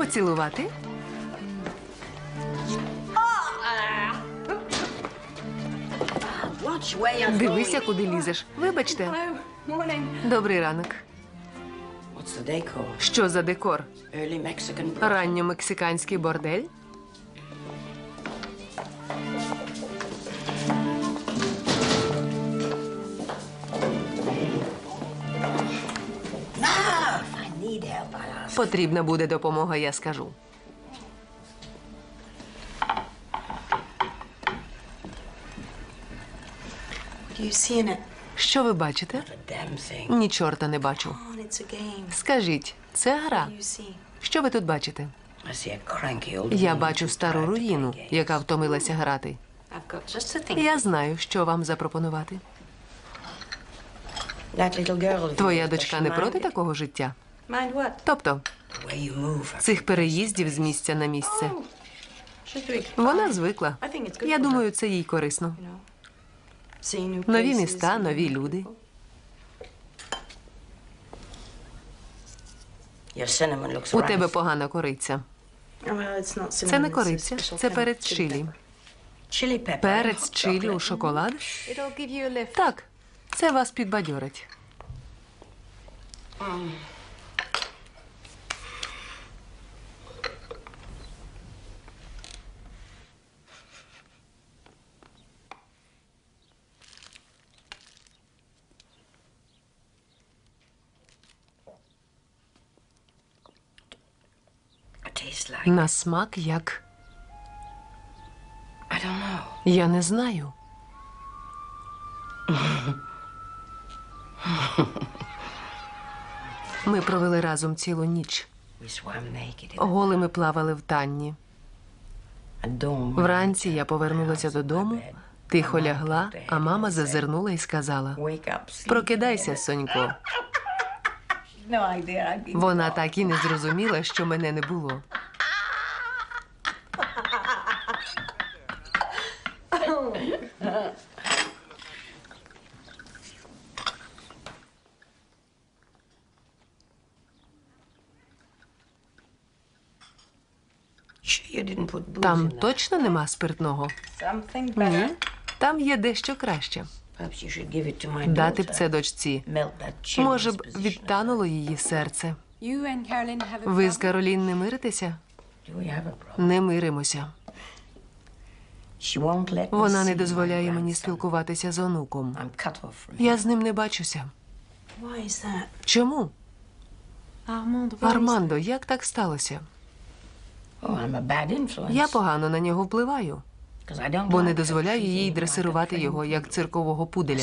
Поцілувати? Дивися, куди лізеш. Вибачте. Добрий ранок. Що за декор? Ранньомексиканський бордель? Потрібна буде допомога, я скажу. Що ви бачите? Ні чорта не бачу. Скажіть, це гра. Що ви тут бачите? Я бачу стару руїну, яка втомилася грати. Я знаю, що вам запропонувати. Твоя дочка не проти такого життя. Тобто, цих переїздів з місця на місце. Вона звикла. Я думаю, це їй корисно. Нові міста, нові люди. У тебе погана кориця. Oh, Це не кориця, це перець чилі. Перець чилі у шоколад? Так, це вас підбадьорить. На смак як. Я не знаю. Ми провели разом цілу ніч. Голими плавали в танні. Вранці я повернулася додому, тихо лягла, а мама зазирнула і сказала. Прокидайся, Сонько. Вона так і не зрозуміла, що мене не було. Там точно нема спиртного? Ні. Там є дещо краще. Дати б це дочці. Може б, відтануло її серце. Ви з? Каролін не миритеся? Не миримося. Вона не дозволяє мені спілкуватися з онуком. I'm cut off from him. Я з ним не бачуся. Чому? Армандо, як так сталося? Oh. Я погано на нього впливаю, бо не дозволяю їй дресирувати його як циркового пуделя.